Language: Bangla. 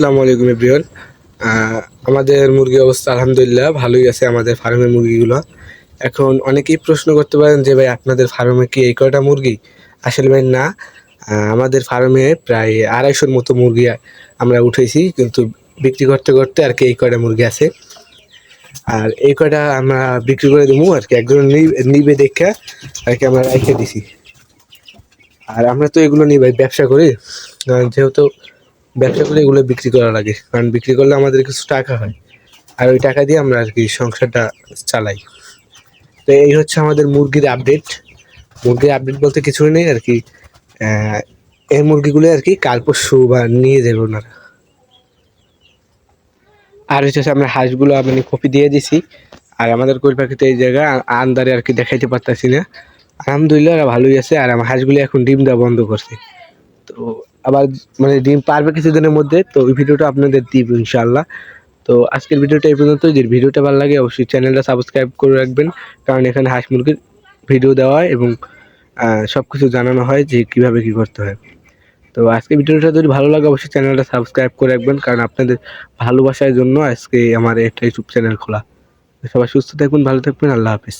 আসসালামু আলাইকুম, এভরিওয়ান। আমাদের মুরগির অবস্থা আলহামদুলিল্লাহ ভালোই আছে, আমাদের ফার্মের মুরগিগুলো। এখন অনেকেই প্রশ্ন করতে পারেন যে, ভাই, আপনাদের ফার্মে কি এই কয়টা মুরগি? আসলে ভাই, না। আমাদের ফার্মে প্রায় আড়াইশোর মতো মুরগি আমরা উঠেছি, কিন্তু বিক্রি করতে করতে আর কি এই কয়টা মুরগি আছে। আর এই কয়টা আমরা বিক্রি করে দেবো আর কি, একজন নিবে দেখে আর কি আমরা রেখে দিছি। আর আমরা তো এগুলো নিই ভাই ব্যবসা করি যেহেতু ব্যবসা করে এগুলো বিক্রি করা লাগে কারণ বিক্রি করলে আমাদের কিছু টাকা হয়। আর ওই টাকা দিয়ে আমরা আর কি সংসারটা চালাই। তো এই হচ্ছে আমাদের মুরগির আপডেট মুরগির আপডেট বলতে কিছুই নেই আর কি। এই মুরগিগুলো আর কি কাল পরশু বা নিয়ে যাবে ওনারা। আর হচ্ছে আমরা হাঁসগুলো মানে কপি দিয়ে দিছি। আর আমাদের কোল পাখিতে এই জায়গা আন্দারে আর কি দেখাইতে পারতাছি না। আলহামদুলিল্লাহ ভালোই আছে। আর আমার হাঁসগুলো এখন ডিম দেওয়া বন্ধ করছে। তো আবার মানে ডিম পারবে কিছুদিনের মধ্যে, তো ওই ভিডিওটা আপনাদের দিব ইনশাআল্লাহ। তো আজকের ভিডিওটা এই পর্যন্ত। যদি ভিডিওটা ভালো লাগে, অবশ্যই চ্যানেলটা সাবস্ক্রাইব করে রাখবেন, কারণ এখানে হাঁস মুরগির ভিডিও দেওয়া হয় এবং সব কিছু জানানো হয় যে কীভাবে কি করতে হয়। তো আজকে ভিডিওটা যদি ভালো লাগে, অবশ্যই চ্যানেলটা সাবস্ক্রাইব করে রাখবেন, কারণ আপনাদের ভালোবাসার জন্য আজকে আমার একটা ইউটিউব চ্যানেল খোলা। সবাই সুস্থ থাকবেন ভালো থাকবেন, আল্লাহ হাফিজ।